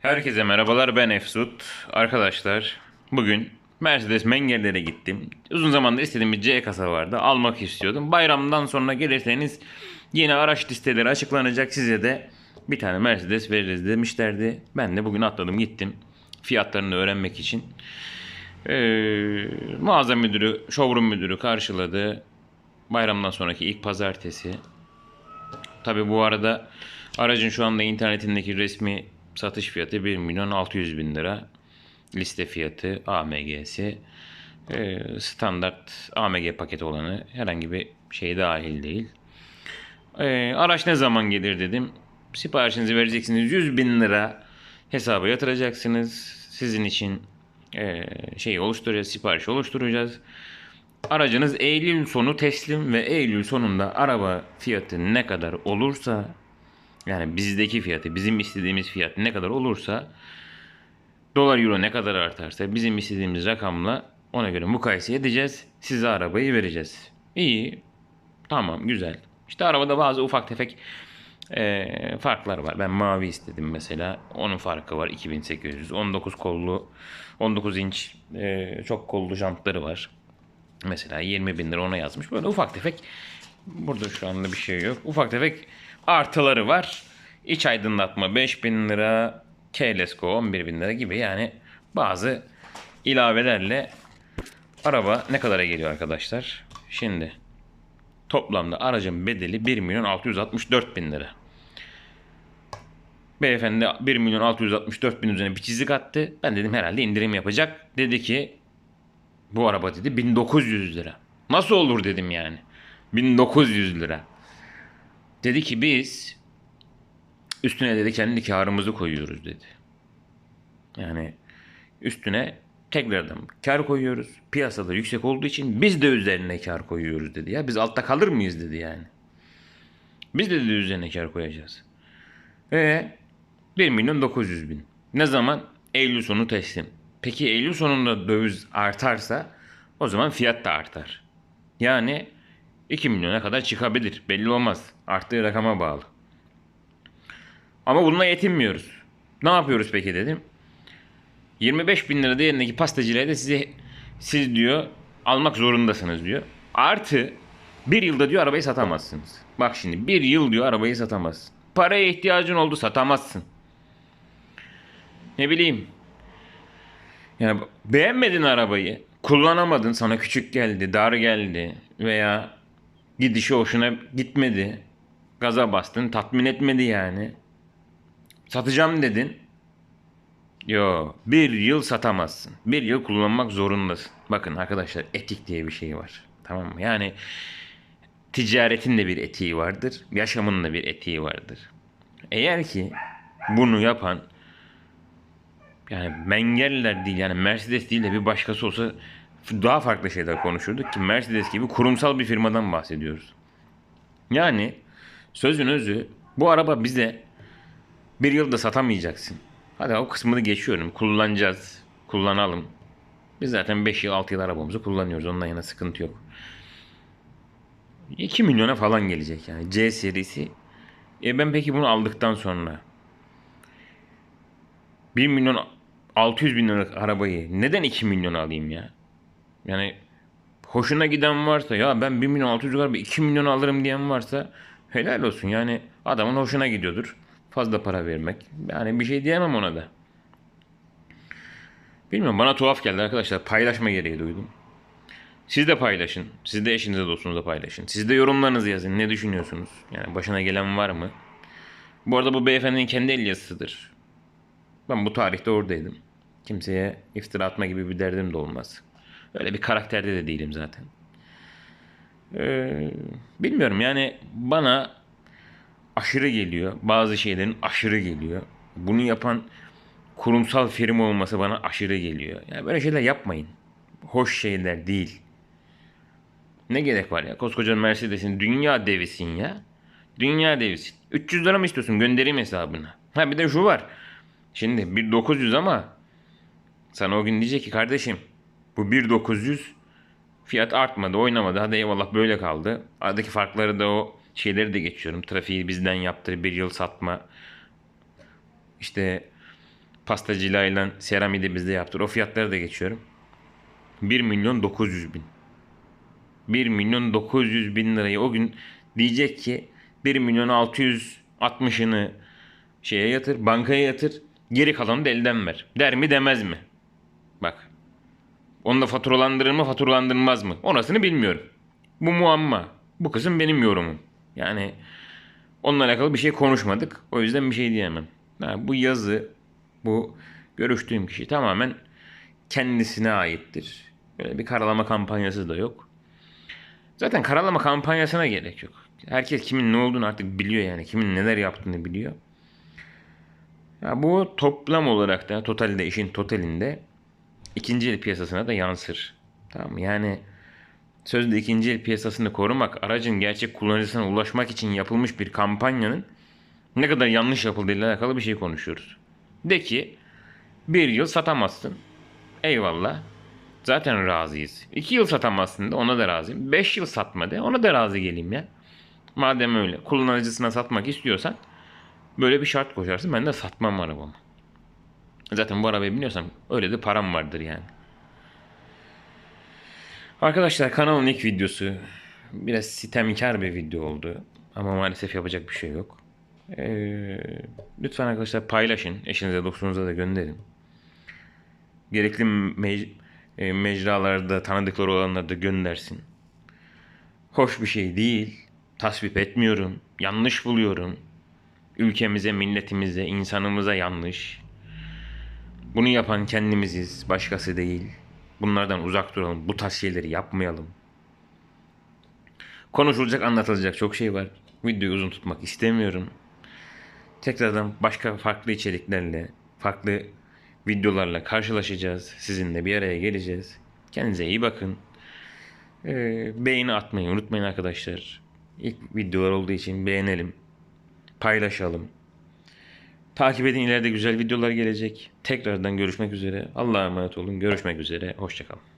Herkese merhabalar ben Efsut. Arkadaşlar bugün Mercedes Mengeller'e gittim. Uzun zamandır istediğim bir C kasa vardı. Almak istiyordum. Bayramdan sonra gelirseniz yine araç listeleri açıklanacak. Size de bir tane Mercedes veririz demişlerdi. Ben de bugün atladım gittim. Fiyatlarını öğrenmek için. Ee, mağaza müdürü, showroom müdürü karşıladı. Bayramdan sonraki ilk pazartesi. Tabi bu arada aracın şu anda internetindeki resmi satış fiyatı 1 milyon 600 bin lira. Liste fiyatı AMG'si. Ee, standart AMG paketi olanı herhangi bir şey dahil değil. Ee, araç ne zaman gelir dedim. Siparişinizi vereceksiniz 100 bin lira hesaba yatıracaksınız. Sizin için e, şeyi oluşturacağız, sipariş oluşturacağız. Aracınız Eylül sonu teslim ve Eylül sonunda araba fiyatı ne kadar olursa yani bizdeki fiyatı, bizim istediğimiz fiyat ne kadar olursa dolar euro ne kadar artarsa bizim istediğimiz rakamla ona göre mukayese edeceğiz. Size arabayı vereceğiz. İyi. Tamam güzel. İşte arabada bazı ufak tefek eee, farklar var. Ben mavi istedim mesela. Onun farkı var 2800. 19 kollu 19 inç eee, çok kollu jantları var. Mesela 20 bin lira ona yazmış. Böyle ufak tefek burada şu anda bir şey yok. Ufak tefek artıları var. İç aydınlatma 5 bin lira. Keylesco 11 bin lira gibi yani bazı ilavelerle araba ne kadara geliyor arkadaşlar? Şimdi toplamda aracın bedeli 1 milyon 664 bin lira. Beyefendi 1 milyon 664 bin üzerine bir çizik attı. Ben dedim herhalde indirim yapacak. Dedi ki bu araba dedi 1900 lira. Nasıl olur dedim yani. 1900 lira. Dedi ki biz üstüne dedi kendi karımızı koyuyoruz dedi. Yani üstüne tekrardan kar koyuyoruz. Piyasada yüksek olduğu için biz de üzerine kar koyuyoruz dedi. Ya biz altta kalır mıyız dedi yani. Biz de dedi üzerine kar koyacağız. Ve 1 milyon 900 bin. Ne zaman? Eylül sonu teslim. Peki Eylül sonunda döviz artarsa o zaman fiyat da artar. Yani 2 milyona kadar çıkabilir. Belli olmaz. Arttığı rakama bağlı. Ama bununla yetinmiyoruz. Ne yapıyoruz peki dedim. 25 bin lira değerindeki pastacılara da size siz diyor almak zorundasınız diyor. Artı bir yılda diyor arabayı satamazsınız. Bak şimdi bir yıl diyor arabayı satamazsın. Paraya ihtiyacın oldu satamazsın. Ne bileyim. Yani beğenmedin arabayı. Kullanamadın sana küçük geldi, dar geldi veya gidişi hoşuna gitmedi. Gaza bastın, tatmin etmedi yani. Satacağım dedin. Yo, bir yıl satamazsın. Bir yıl kullanmak zorundasın. Bakın arkadaşlar etik diye bir şey var. Tamam mı? Yani ticaretin de bir etiği vardır. Yaşamın da bir etiği vardır. Eğer ki bunu yapan yani Mengeller değil yani Mercedes değil de bir başkası olsa daha farklı şeyler konuşurduk ki Mercedes gibi kurumsal bir firmadan bahsediyoruz. Yani sözün özü bu araba bize bir yılda satamayacaksın. Hadi o kısmını geçiyorum. Kullanacağız. Kullanalım. Biz zaten 5 yıl 6 yıl arabamızı kullanıyoruz. Ondan yana sıkıntı yok. 2 milyona falan gelecek yani C serisi. E ben peki bunu aldıktan sonra 1 milyon 600 bin liralık arabayı neden 2 milyon alayım ya? Yani hoşuna giden varsa ya ben 1 milyon 600 lira 2 milyon alırım diyen varsa helal olsun. Yani adamın hoşuna gidiyordur. Fazla para vermek. Yani bir şey diyemem ona da. Bilmiyorum bana tuhaf geldi arkadaşlar. Paylaşma gereği duydum. Siz de paylaşın. Siz de eşinize dostunuza paylaşın. Siz de yorumlarınızı yazın. Ne düşünüyorsunuz? Yani başına gelen var mı? Bu arada bu beyefendinin kendi el yazısıdır. Ben bu tarihte oradaydım. Kimseye iftira atma gibi bir derdim de olmaz. Öyle bir karakterde de değilim zaten. Ee, bilmiyorum yani bana aşırı geliyor. Bazı şeylerin aşırı geliyor. Bunu yapan kurumsal firma olması bana aşırı geliyor. Yani böyle şeyler yapmayın. Hoş şeyler değil. Ne gerek var ya? Koskoca Mercedes'in dünya devisin ya. Dünya devisin. 300 lira mı istiyorsun? Göndereyim hesabına. Ha bir de şu var. Şimdi 1900 ama sana o gün diyecek ki kardeşim bu 1900 fiyat artmadı oynamadı hadi eyvallah böyle kaldı. Aradaki farkları da o şeyleri de geçiyorum. Trafiği bizden yaptır bir yıl satma. İşte Pastacıyla ile seramide bizde yaptır. O fiyatları da geçiyorum. 1 milyon 900 bin. 1 milyon 900 bin lirayı o gün diyecek ki 1 milyon 660'ını şeye yatır, bankaya yatır, geri kalanı da elden ver. Der mi demez mi? Bak. Onu da faturalandırır mı, faturalandırmaz mı? Orasını bilmiyorum. Bu muamma. Bu kısım benim yorumum. Yani onunla alakalı bir şey konuşmadık. O yüzden bir şey diyemem. Ha, bu yazı, bu görüştüğüm kişi tamamen kendisine aittir. Böyle bir karalama kampanyası da yok. Zaten karalama kampanyasına gerek yok. Herkes kimin ne olduğunu artık biliyor yani. Kimin neler yaptığını biliyor. Ya bu toplam olarak da totalde işin totalinde ikinci el piyasasına da yansır. Tamam? Yani sözde ikinci el piyasasını korumak, aracın gerçek kullanıcısına ulaşmak için yapılmış bir kampanyanın ne kadar yanlış yapıldığıyla alakalı bir şey konuşuyoruz. De ki bir yıl satamazsın. Eyvallah. Zaten razıyız. İki yıl satamazsın da ona da razıyım. Beş yıl satma de ona da razı geleyim ya. Madem öyle kullanıcısına satmak istiyorsan böyle bir şart koşarsın ben de satmam arabamı. Zaten bu arabayı biliyorsam öyle de param vardır yani. Arkadaşlar kanalın ilk videosu biraz sitemkar bir video oldu. Ama maalesef yapacak bir şey yok. Ee, lütfen arkadaşlar paylaşın. Eşinize dostunuza da gönderin. Gerekli mec- e, mecralarda tanıdıkları olanlar da göndersin. Hoş bir şey değil. Tasvip etmiyorum. Yanlış buluyorum. Ülkemize, milletimize, insanımıza yanlış. Bunu yapan kendimiziz, başkası değil. Bunlardan uzak duralım. Bu tarz şeyleri yapmayalım. Konuşulacak, anlatılacak çok şey var. Videoyu uzun tutmak istemiyorum. Tekrardan başka farklı içeriklerle, farklı videolarla karşılaşacağız. Sizinle bir araya geleceğiz. Kendinize iyi bakın. Ee, beğeni atmayı unutmayın arkadaşlar. İlk videolar olduğu için beğenelim. Paylaşalım. Takip edin ileride güzel videolar gelecek. Tekrardan görüşmek üzere. Allah'a emanet olun. Görüşmek üzere. Hoşçakalın.